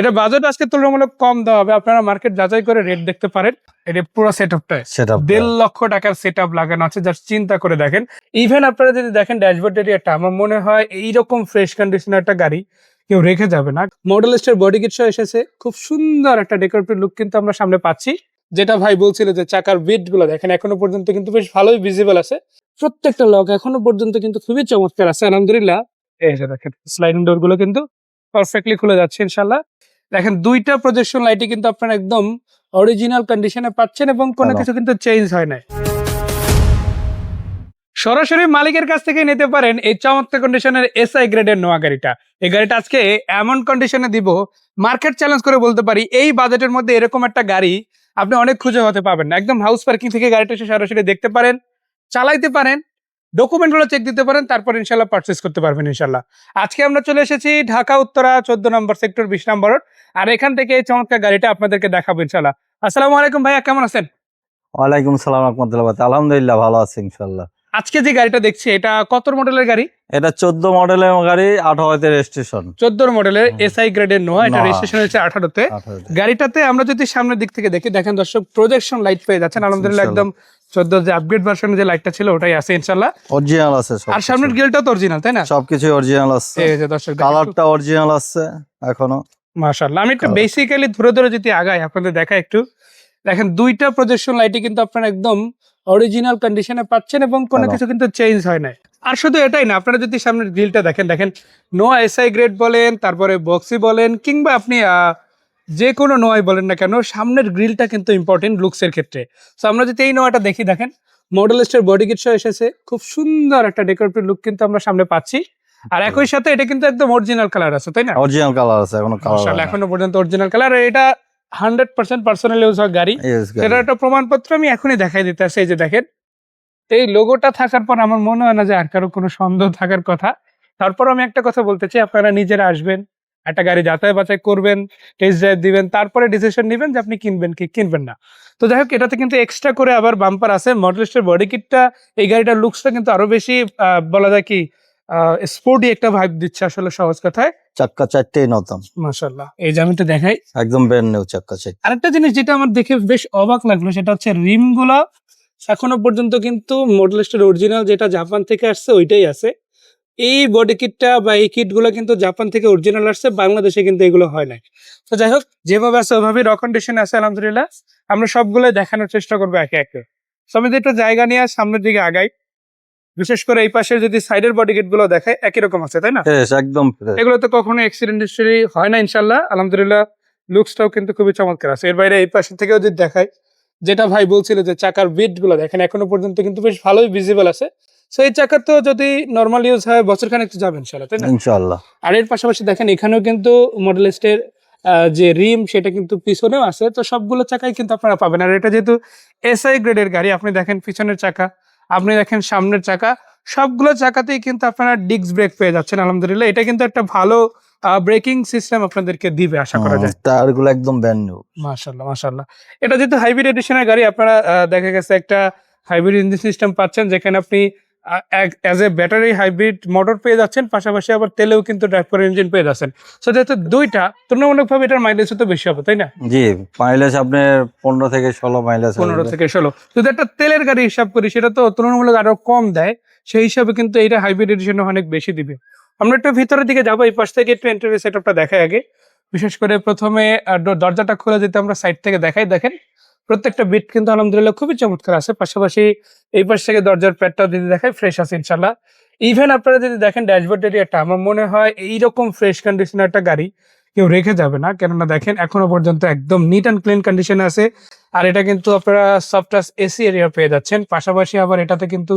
এটা বাজেট আজকে তুলনামূলক কম দেওয়া হবে। আপনারা মার্কেট যাচাই করে রেট দেখতে পারেন। এটা পুরো সেট আপটা দেড় লক্ষ টাকার সেট আপ লাগানো আছে। যার চিন্তা করে দেখেন। ইভেন আপনারা যদি দেখেন ড্যাশবোর্ড এরিয়াটা আমার মনে হয় এইরকম ফ্রেশ কন্ডিশনের একটা গাড়ি কেউ রেখে যাবে না। মডেলিস্টের বডি কিট এসেছে। খুব সুন্দর একটা ডেকোরেটিভ লুক কিন্তু আমরা সামনে পাচ্ছি। যেটা ভাই বলছিল যে চাকার বিটগুলো দেখেন এখনও পর্যন্ত কিন্তু বেশ ভালোই ভিজিবল আছে। প্রত্যেকটা লক এখনও পর্যন্ত কিন্তু খুবই চমৎকার আছে। আলহামদুলিল্লাহ। এই যে দেখেন স্লাইডিং ডোরগুলো কিন্তু পারফেক্টলি খুলে যাচ্ছে ইনশাল্লাহ দেখেন দুইটা প্রজেকশন লাইটই কিন্তু আপনারা একদম অরিজিনাল কন্ডিশনে পাচ্ছেন এবং কোনো কিছু কিন্তু চেঞ্জ হয় নাই। সরাসরি মালিকের কাছ থেকে নিতে পারেন এই চমৎকার কন্ডিশনের এসআই গ্রেডের নোয়া গাড়িটা। এই গাড়িটা আজকে এমন কন্ডিশনে দিব মার্কেট চ্যালেঞ্জ করে বলতে পারি এই বাজেটের মধ্যে এরকম একটা গাড়ি আপনি অনেক খুঁজে হতে পাবেন না। একদম হাউস পার্কিং থেকে গাড়িটা এসে সরাসরি দেখতে পারেন চালাইতে পারেন ডকুমেন্টগুলো চেক দিতে পারেন তারপর ইনশাল্লাহ পারচেস করতে পারবেন ইনশাল্লাহ আজকে আমরা চলে এসেছি ঢাকা উত্তরা চোদ্দ নম্বর সেক্টর বিশ নম্বর রোড। আর এখান থেকে এই চমৎকার গাড়িটা আপনাদেরকে দেখাবো ইনশাল্লাহ আসসালামু আলাইকুম ভাইয়া কেমন আছেন? ওয়ালাইকুম সালাম রহমতুল্লাহ আলহামদুলিল্লাহ ভালো আছি ইনশাল্লাহ আজকে যে গাড়িটা দেখছি এটা কত মডেলের গাড়ি? এটা চোদ্দ মডেলের গাড়ি আঠারোতে রেজিস্ট্রেশন চোদ্দ মডেলের। এসআই গ্রেডের নোয়া এটা। রেজিস্ট্রেশন হয়েছে আঠারোতে। আঠারোতে। গাড়িটাতে আমরা যদি সামনের দিক থেকে দেখি দেখেন দর্শক প্রজেকশন লাইট পেয়ে যাচ্ছেন। আলহামদুলিল্লাহ একদম চোদ্দ যে আপগ্রেড ভার্সনের যে লাইটটা ছিল ওটাই আছে ইনশাল্লাহ অরিজিনাল আছে আর সামনের গ্রিলটাও তো অরিজিনাল তাই না? সবকিছু অরিজিনাল আছে। এই যে দর্শক কালারটা অরিজিনাল আছে এখনও। মাশাআল্লাহ। আমি একটু বেসিক্যালি ধরে ধরে যদি আগাই আপনাদের দেখা একটু। দেখেন দুইটা প্রজেকশন লাইটই কিন্তু আপনারা একদম অরিজিনাল কন্ডিশনে পাচ্ছেন এবং কোনো কিছু কিন্তু চেঞ্জ হয় না আর শুধু এটাই না আপনারা যদি সামনের গ্রিলটা দেখেন দেখেন নো এসআই গ্রেড বলেন তারপরে বক্সি বলেন কিংবা আপনি যে কোনো নোয়াই বলেন না কেন সামনের গ্রিলটা কিন্তু ইম্পর্টেন্ট লুকসের ক্ষেত্রে। তো আমরা যদি এই নোয়াটা দেখি দেখেন মডেলিস্টের বডি কিট এসেছে। খুব সুন্দর একটা ডেকোরেটিভ লুক কিন্তু আমরা সামনে পাচ্ছি। আর একই সাথে এটা কিন্তু একদম অরিজিনাল কালার আছে তাই না? অরিজিনাল কালার আছে এখনও কালার এখনও পর্যন্ত অরিজিনাল কালার এটা হান্ড্রেড পার্সেন্ট পার্সোনাল ইউজ হয় গাড়ি। এটার একটা প্রমাণপত্র আমি এখনই দেখাই দিতে আসি এই যে দেখেন। এই লোগোটা থাকার পর আমার মনে হয় না যে আর কারও কোনো সন্দেহ থাকার কথা। তারপর আমি একটা কথা বলতে চাই আপনারা নিজেরা আসবেন একটা গাড়ি যাচাই বাছাই করবেন টেস্ট ড্রাইভ দিবেন তারপরে ডিসিশন নেবেন যে আপনি কিনবেন কি কিনবেন না। তো যাই হোক এটাতে কিন্তু এক্সট্রা করে আবার বাম্পার আছে। মডেলিস্টের বডি কিটটা এই গাড়িটার লুকসটা কিন্তু আরও বেশি বলা যায় কি স্পোর্টি একটা ভাইব দিচ্ছে আসলে সহজ কথায়। চাক্কা চারটেই নতুন মাশাল্লাহ এই তো দেখাই। একদম ব্র্যান্ড নিউ চাক্কা চারটে। আরেকটা জিনিস যেটা আমার দেখে বেশ অবাক লাগল সেটা হচ্ছে রিমগুলা এখনও পর্যন্ত কিন্তু মডেলিস্টের অরিজিনাল যেটা জাপান থেকে আসছে ওইটাই আছে। এই বডি কিটটা বা এই কিটগুলো কিন্তু জাপান থেকে অরিজিনাল আসছে বাংলাদেশে কিন্তু এগুলো হয় নাই। তো যাই হোক যেভাবে আছে ওভাবেই র কন্ডিশন আছে আলহামদুলিল্লাহ। আমরা সবগুলো দেখানোর চেষ্টা করব একে একে। তো আমি একটু জায়গা নিয়ে সামনের দিকে আগাই বিশেষ করে এই পাশে যদি সাইডের বডি কিটগুলো দেখায় একই রকম আছে তাই না? একদম এগুলো তো কখনো অ্যাক্সিডেন্ট হিস্টরি হয় না ইনশাল্লাহ আলহামদুলিল্লাহ লুকসটাও কিন্তু খুবই চমৎকার আছে। এর বাইরে এই পাশে থেকেও যদি দেখায় যেটা ভাই বলছিল যে চাকার বিটগুলো দেখেন এখনও পর্যন্ত কিন্তু বেশ ভালোই ভিজিবল আছে। সো এই চাকা তো যদি নর্মাল ইউজ হয় বছর খানেক তো যাবে ইনশাল্লাহ তাই না? ইনশাল্লাহ আর এর পাশাপাশি দেখেন এখানেও কিন্তু মডেলিস্টের যে রিম সেটা কিন্তু পিছনেও আছে। তো সবগুলো চাকাই কিন্তু আপনারা পাবেন। আর এটা যেহেতু এসআই গ্রেডের গাড়ি আপনি দেখেন পিছনের চাকা আপনি দেখেন সামনের চাকা সবগুলো চাকাতেই কিন্তু আপনারা ডিস্ক ব্রেক পেয়ে যাচ্ছেন আলহামদুলিল্লাহ। এটা কিন্তু একটা ভালো ব্রেকিং সিস্টেম আপনাদেরকে দিবে আশা করা যায়। টায়ার একদম ব্র্যান্ড নিউ মাশাল্লাহ মাশাল্লাহ এটা যেহেতু হাইব্রিড এডিশনের গাড়ি আপনারা দেখা গেছে একটা হাইব্রিড ইঞ্জিন সিস্টেম পাচ্ছেন যেখানে আপনি as a battery hybrid motor পেয়ে যাচ্ছেন পাশাপাশি আবার তেলেও কিন্তু ড্রাইভ করে ইঞ্জিন পেয়ে যাচ্ছেন। সো যেহেতু দুইটা তুলনামূলকভাবে এটার মাইলেজ তো বেশি হবে তাই না? জি মাইলেজ আপনার পনেরো থেকে ষোলো মাইলেজ পনেরো থেকে ষোলো। যদি একটা তেলের গাড়ি হিসাব করি সেটা তো তুলনামূলক আরও কম দেয় সেই হিসাবে কিন্তু এটা হাইব্রিড এডিশনে অনেক বেশি দিবে। আমরা একটু ভিতরের দিকে যাব এই পাশ থেকে একটু ইন্টারভিউ সেট আপটা দেখাই আগে। বিশেষ করে প্রথমে দরজাটা খুলে যেতে আমরা সাইড থেকে দেখাই দেখেন। প্রত্যেকটা বিট কিন্তু আলহামদুলিল্লাহ খুবই চমৎকার আছে। পাশাপাশি এই পাশ থেকে দরজার প্যাডটাও যদি দেখাই ফ্রেশ আছে ইনশাল্লাহ ইভেন আপনারা যদি দেখেন ড্যাশবোর্ড এরিয়াটা আমার মনে হয় এইরকম ফ্রেশ কন্ডিশনের একটা গাড়ি কেউ রেখে যাবে না। কেননা দেখেন এখনও পর্যন্ত একদম নিট অ্যান্ড ক্লিন কন্ডিশনে আছে। আর এটা কিন্তু আপনারা সফটাস এসি এরিয়া পেয়ে যাচ্ছেন। পাশাপাশি আবার এটাতে কিন্তু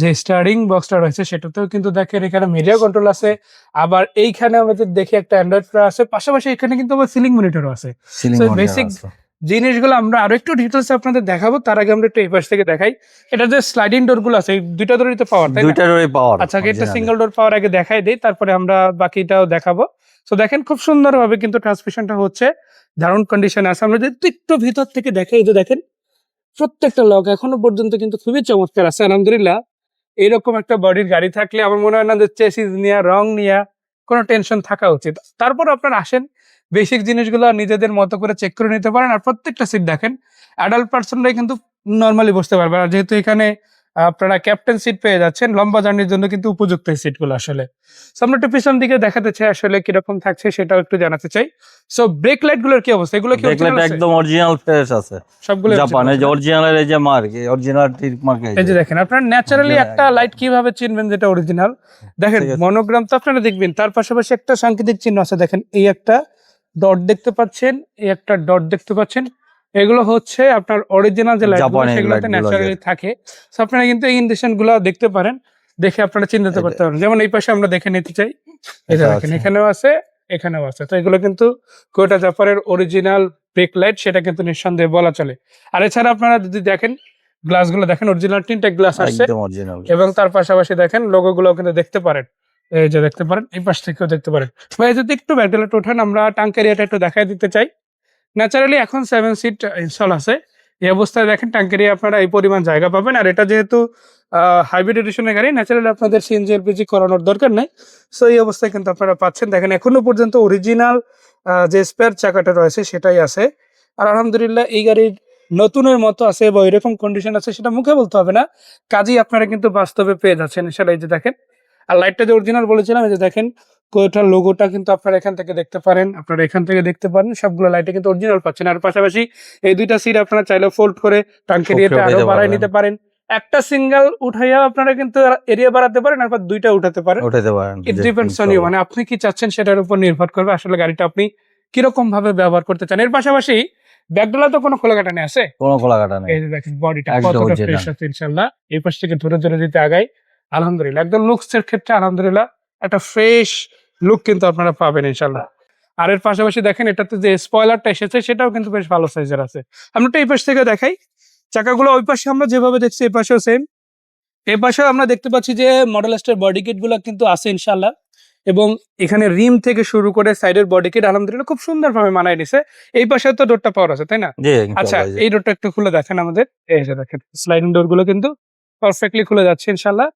যে স্টারিং বক্সটা রয়েছে সেটাতেও কিন্তু দেখেন এখানে মিডিয়া কন্ট্রোল আছে। আবার এইখানে আমাদের দেখি একটা অ্যান্ড্রয়েড আছে। পাশাপাশি এখানে কিন্তু আবার সিলিং মনিটরও আছে। Basic জিনিসগুলো আমরা আরও একটু ডিটেলস আপনাদের দেখাবো তার আগে আমরা একটু এই পাশ থেকে দেখাই। এটা যে স্লাইডিং ডোরগুলো আছে দুইটা ডোরই তো পাওয়ার তাই না? দুইটারই পাওয়ার আচ্ছা এটা সিঙ্গেল ডোর পাওয়ার আগে দেখাই দেই তারপরে আমরা বাকিটাও দেখাবো। তো দেখেন খুব সুন্দরভাবে কিন্তু ট্রান্সমিশনটা হচ্ছে দারুণ কন্ডিশন আছে। আমরা যদি একটু ভিতর থেকে দেখাই যে দেখেন প্রত্যেকটা লক এখনও পর্যন্ত কিন্তু খুবই চমৎকার আছে। আলহামদুলিল্লাহ এইরকম একটা বডির গাড়ি থাকলে আমার মনে হয় না যে চেসিস নিয়ে রং নিয়ে কোনো টেনশন থাকা উচিত। তারপর আপনারা আসেন বেসিক জিনিসগুলো নিজেদের মতো করে চেক করে নিতে পারেন আর প্রত্যেকটা সিট দেখেন অ্যাডাল্ট পার্সনরাই কিন্তু নর্মালি বসতে পারবে আর যেহেতু এখানে আপনারা ক্যাপ্টেন সিট পেয়ে যাচ্ছেন লম্বা জার্নির জন্য কিন্তু উপযুক্ত এই সিটগুলো আসলে। সো আমরা একটু পিছন দিকে দেখাতে চাই আসলে কীরকম থাকছে সেটাও একটু জানাতে চাই। সো ব্রেক লাইটগুলোর কি অবস্থা? এগুলো কি original আছে? একদম অরিজিনাল ফ্রেশ আছে। সবগুলো জাপান যে অরিজিনাল এই যে মার্ক এই অরিজিনাল টিক মার্ক এই যে দেখেন আপনার ন্যাচারালি একটা লাইট কীভাবে চিনবেন যেটা অরিজিনাল দেখেন মনোগ্রাম তো আপনারা দেখবেন তার পাশাপাশি একটা সাংকেতিক চিহ্ন আছে দেখেন এই একটা ডট দেখতে পাচ্ছেন এই একটা ডট দেখতে পাচ্ছেন। এগুলো হচ্ছে আপনার অরিজিনাল যে লাইট জাপানি সেগুলোতে ন্যাচারালি থাকে। তো আপনারা কিন্তু এই ইন্ডিকেশনগুলো দেখতে পারেন দেখে আপনারা চিহ্নিত এই করতে পারেন। যেমন এই পাশে আমরা দেখে নিতে চাই। এটা দেখেন এখানেও আছে এখানেও আছে। তো এগুলো কিন্তু কোয়েটা জাপারের অরিজিনাল ব্রেক লাইট সেটা কিন্তু নিঃসন্দেহে বলা চলে। আর এছাড়া আপনারা যদি দেখেন গ্লাসগুলো দেখেন অরিজিনাল তিনটা গ্লাস আসছে। অরিজিনাল এবং তার পাশাপাশি দেখেন লোগো গুলো কিন্তু দেখতে পারেন। এই যে দেখতে পারেন, এই পাশ থেকেও দেখতে পারেন। ভাই, যদি একটু ব্যাকডালাটা ওঠান, আমরা টাঙ্ক একটু দেখাই দিতে চাই। ন্যাচারালি এখন সেভেন সিট ইনস্টল আছে। এই অবস্থায় দেখেন টাঙ্ক আপনারা এই পরিমাণ জায়গা পাবেন। আর এটা যেহেতু হাইব্রিড এডিশনের গাড়ি ন্যাচারালি আপনাদের সিএনজি এলপিজি করানোর দরকার নেই। সো এই অবস্থায় কিন্তু আপনারা পাচ্ছেন। দেখেন, এখনও পর্যন্ত অরিজিনাল যে স্পেয়ার চাকাটা রয়েছে, সেটাই আছে। আর আলহামদুলিল্লাহ, এই গাড়ির নতুনের মতো আছে বা এরকম কন্ডিশন আছে, সেটা মুখে বলতে হবে না। কাজেই আপনারা কিন্তু বাস্তবে পেয়ে যাচ্ছেন এই যে দেখেন আর লাইটটা যে অরিজিনাল বলেছিলাম এই যে দেখেন কোয়েটার লোগোটা কিন্তু আপনারা এখান থেকে দেখতে পারেন। আপনারা এখান থেকে দেখতে পারেন সবগুলো লাইটে কিন্তু অরিজিনাল পাচ্ছেন। আর পাশাপাশি এই দুইটা সিট আপনারা চাইলে ফোল্ড করে এরিয়াটা করে আরও বাড়ায় নিতে পারেন। একটা সিঙ্গেল উঠাইয়া আপনারা কিন্তু এরিয়া বাড়াতে পারেন আর দুইটা উঠাতে পারেন। উঠাতে পারেন ইট ডিপেন্ডস অন ইউ মানে আপনি কি চাচ্ছেন সেটার উপর নির্ভর করবে আসলে গাড়িটা আপনি কীরকম ভাবে ব্যবহার করতে চান। এর পাশাপাশি ব্যাকডোলা তো কোনো খোলাঘাটা নেই আছে? কোনো খোলাঘাটা নেই। এই যে দেখেন বডিটা কতটা। ফ্রেশ আছে ইনশাল্লাহ। এই পাশ থেকে ধরে ধরে দিতে আগাই। আলহামদুলিল্লাহ। একদম লুকস এর ক্ষেত্রে আলহামদুলিল্লাহ একটা ফ্রেশ লুক কিন্তু আপনারা পাবেন ইনশাল্লাহ আর এর পাশাপাশি দেখেন এটাতে যে স্পয়লারটা এসেছে সেটাও কিন্তু বেশ ভালো সাইজের আছে। আমরা এই পাশ থেকে দেখাই। চাকাগুলো ওই পাশে আমরা যেভাবে দেখছি এই পাশেও সেম এই পাশেও আমরা দেখতে পাচ্ছি যে মডেল স্টার বডি কিটগুলো কিন্তু আছে ইনশাল্লাহ এবং এখানে রিম থেকে শুরু করে সাইডের বডি কিট আলহামদুলিল্লাহ খুব সুন্দরভাবে মানায় নিছে। এই পাশে তো ডোরটা পাওয়ার আছে তাই না? আচ্ছা এই ডোরটা একটু খুলে দেখেন আমাদের। এই যে দেখেন স্লাইডিং ডোরগুলো কিন্তু পারফেক্টলি খুলে যাচ্ছে ইনশাল্লাহ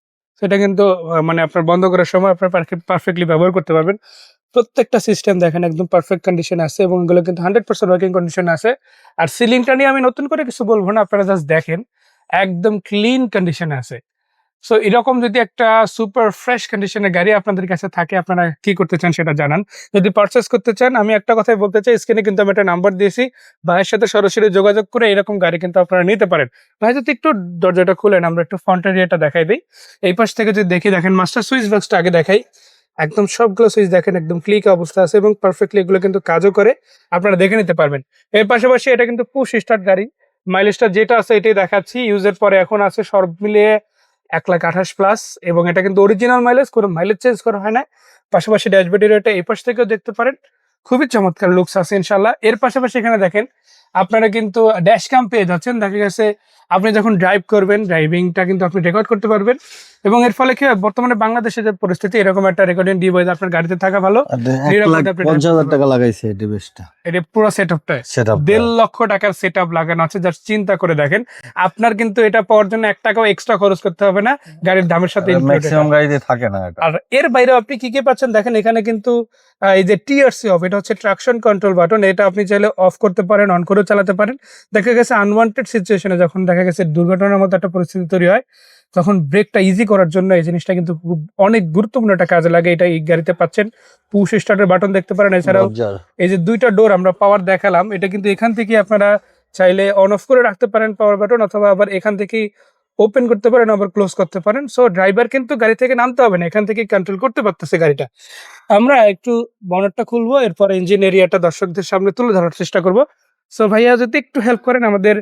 সেটা কিন্তু মানে আপনার বন্ধ করার সময় আপনার পারফেক্টলি ব্যবহার করতে পারবেন। প্রত্যেকটা সিস্টেম দেখেন একদম পারফেক্ট কন্ডিশন আছে এবং এগুলো কিন্তু হান্ড্রেড পার্সেন্ট ওয়ার্কিং কন্ডিশন আছে। আর সিলিংটা নিয়ে আমি নতুন করে কিছু বলব না, আপনারা জাস্ট দেখেন, একদম ক্লিন কন্ডিশনে আছে। সো এরকম যদি একটা সুপার ফ্রেশ কন্ডিশনের গাড়ি আপনাদের কাছে থাকে, আপনারা কি করতে চান সেটা জানান। যদি পারচেস করতে চান, আমি একটা কথাই বলতে চাই স্ক্রিনে কিন্তু আমি একটা নাম্বার দিয়েছি। ভাইয়ের সাথে সরাসরি যোগাযোগ করে এরকম গাড়ি কিন্তু আপনারা নিতে পারেন। ভাই, যদি একটু দরজাটা খুলেন, আমরা একটু ফ্রন্ট এরিয়াটা দেখাই দিই। এই পাশ থেকে যদি দেখি, দেখেন মাস্টার সুইচ বক্সটা আগে দেখাই। একদম সবগুলো সুইচ দেখেন, একদম ক্লিক অবস্থা আছে এবং পারফেক্টলি এগুলো কিন্তু কাজও করে, আপনারা দেখে নিতে পারবেন। এর পাশাপাশি এটা কিন্তু পুশ স্টার্ট গাড়ি। মাইলেজটা যেটা আছে, এটাই দেখাচ্ছি। ইউজের পরে এখন আছে, সব মিলিয়ে এক লাখ আঠাশ প্লাস এবং এটা কিন্তু অরিজিনাল মাইলেজ কোনো মাইলেজ চেঞ্জ করা হয় না পাশাপাশি ড্যাশবোর্ডের এটা এই পাশ থেকেও দেখতে পারেন। খুবই চমৎকার লুকস আছে ইনশাল্লাহ এর পাশাপাশি এখানে দেখেন আপনারা কিন্তু ড্যাশ ক্যাম পেয়ে যাচ্ছেন। দেখা গেছে আপনি যখন ড্রাইভ করবেন ড্রাইভিংটা কিন্তু আপনি রেকর্ড করতে পারবেন। এবং এর ফলে কি বর্তমানে বাংলাদেশে যে পরিস্থিতি এরকম একটা রেকর্ডিং ডিভাইস আপনার গাড়িতে থাকা ভালো। টাকা লাগাইছে ডিভাইসটা এটা পুরো সেট আপটা দেড় লক্ষ টাকার সেট আপ লাগানো আছে যার চিন্তা করে দেখেন। আপনার কিন্তু এটা পাওয়ার জন্য এক টাকাও এক্সট্রা খরচ করতে হবে না গাড়ির দামের সাথে ম্যাক্সিমাম গাড়িতে থাকে না আর এর বাইরেও আপনি কি কি পাচ্ছেন? দেখেন এখানে কিন্তু এই যে টিআরসি অফ এটা হচ্ছে ট্রাকশন কন্ট্রোল বাটন এটা আপনি চাইলে অফ করতে পারেন অন করেও চালাতে পারেন। দেখা গেছে আনওয়ান্টেড সিচুয়েশনে যখন দেখা গেছে দুর্ঘটনার মতো একটা পরিস্থিতি তৈরি হয় তখন ব্রেকটা ইজি করার জন্য এই জিনিসটা কিন্তু খুব অনেক গুরুত্বপূর্ণ একটা কাজে লাগে। এটা এই গাড়িতে পাচ্ছেন। পুশ স্টার্টের বাটন দেখতে পারেন। এছাড়াও এই যে দুইটা ডোর আমরা পাওয়ার দেখালাম এটা কিন্তু এখান থেকে আপনারা চাইলে অন অফ করে রাখতে পারেন পাওয়ার বাটন অথবা আবার এখান থেকেই ওপেন করতে পারেন আবার ক্লোজ করতে পারেন। সো ড্রাইভার কিন্তু গাড়ি থেকে নামতে হবে না এখান থেকে কন্ট্রোল করতে পারতেছে গাড়িটা। আমরা একটু বনারটা খুলবো এরপর ইঞ্জিন এরিয়াটা দর্শকদের সামনে তুলে ধরার চেষ্টা করব। সো ভাইয়া যদি একটু হেল্প করেন আমাদের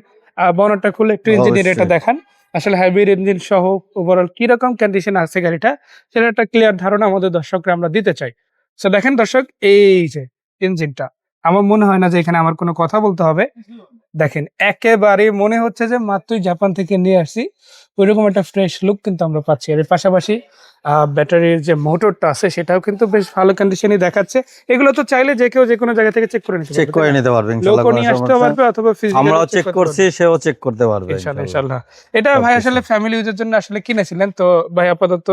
বনটা খুলে একটু ইঞ্জিনের এটা দেখান। আসলে হাইব্রিড ইঞ্জিন সহ ওভারঅল কীরকম কন্ডিশন আছে গাড়িটা সেটা একটা ক্লিয়ার ধারণা আমাদের দর্শকরা আমরা দিতে চাই। সো দেখেন দর্শক এই যে ইঞ্জিনটা আমার মনে হয় না যে এখানে আমার কোনো কথা বলতে হবে। দেখেন একেবারে মনে হচ্ছে যে মাত্রই জাপান থেকে নিয়ে আসছি। ওইরকম একটা ফ্রেশ লুক কিন্তু আমরা পাচ্ছি। এর পাশাপাশি ব্যাটারির যে মোটরটা আছে সেটাও কিন্তু বেশ ভালো কন্ডিশনই দেখাচ্ছে। এগুলো তো চাইলে যে কেউ যে কোনো জায়গা থেকে চেক করে নিতে চেক করে নিতে পারবে ইনশাআল্লাহ নিয়ে আসতে পারবে অথবা আমরাও চেক করছি সেও চেক করতে পারবে ইনশাল্লাহ ইনশাআল্লাহ। এটা ভাই আসলে ফ্যামিলি ইউজের জন্য আসলে কিনেছিলেন তো ভাই আপাতত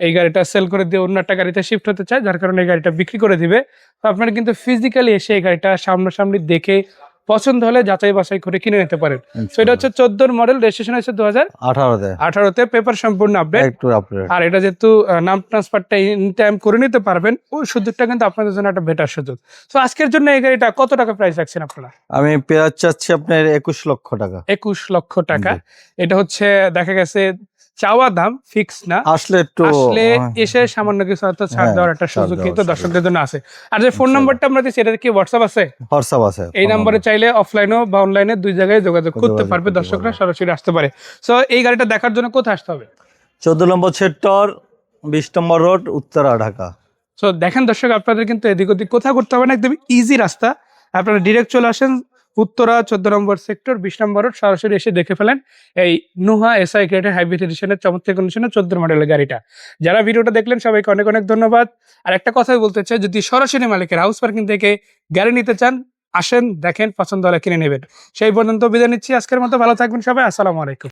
এই গাড়িটা সেল করে দিয়ে অন্য একটা গাড়িতে শিফট হতে চায় যার কারণে এই গাড়িটা বিক্রি করে দিবে। তো আপনারা কিন্তু ফিজিক্যালি এসে এই গাড়িটা সামনাসামনি দেখে পছন্দ হলে যাচাই বাছাই করে কিনে নিতে পারেন। তো এটা হচ্ছে চোদ্দোর মডেল রেজিস্ট্রেশন হচ্ছে দু হাজার আঠারোতে। আঠারোতে পেপার সম্পূর্ণ আপডেট আর এটা যেহেতু নাম ট্রান্সফারটা ইন টাইম করে নিতে পারবেন ওই সুযোগটা কিন্তু আপনাদের জন্য একটা বেটার সুযোগ। তো আজকের জন্য এই গাড়িটা কত টাকা প্রাইস রাখছেন আপনারা? আমি পেঁয়াজ চাচ্ছি আপনার একুশ লক্ষ টাকা। একুশ লক্ষ টাকা। এটা হচ্ছে দেখা গেছে চাওয়া দাম ফিক্স না। আসলে একটু আসলে এসে সামান্য কিছু হয়তো ছাড় হ্যাঁ, দেওয়ার একটা সুযোগ কিন্তু দর্শকদের জন্য আছে। আর যে ফোন নাম্বারটা আমরা দিচ্ছি এটা কি হোয়াটসঅ্যাপ আছে? হোয়াটসঅ্যাপ আছে এই নাম্বারে চাইলে অফলাইনেও বা অনলাইনে দুই জায়গায় যোগাযোগ করতে পারবে দর্শকরা সরাসরি আসতে পারে। সো এই গাড়িটা দেখার জন্য কোথায় আসতে হবে? চোদ্দ নম্বর সেক্টর বিশ number road Uttara Dhaka. So দেখেন দর্শক আপনাদের কিন্তু এদিক ওদিক কোথাও করতে হবে না একদম ইজি রাস্তা। আপনারা ডিরেক্ট চলে আসেন উত্তরা চোদ্দ নম্বর সেক্টর, বিশ নম্বর সরাসরি এসে দেখে ফেলেন এই নুহা এসআই গ্রেডের হাইব্রিড এডিশনের চমৎকার কন্ডিশনের চোদ্দ মডেলের গাড়িটা। যারা ভিডিওটা দেখলেন, সবাইকে অনেক অনেক ধন্যবাদ। আর একটা কথাই বলতে চাই, যদি সরাসরি মালিকের হাউস পার্কিং থেকে গাড়ি নিতে চান, আসেন, দেখেন, পছন্দ হলে কিনে নেবেন। সেই পর্যন্ত বিদায় নিচ্ছি। আজকের মতো ভালো থাকবেন সবাই। আসসালামু আলাইকুম।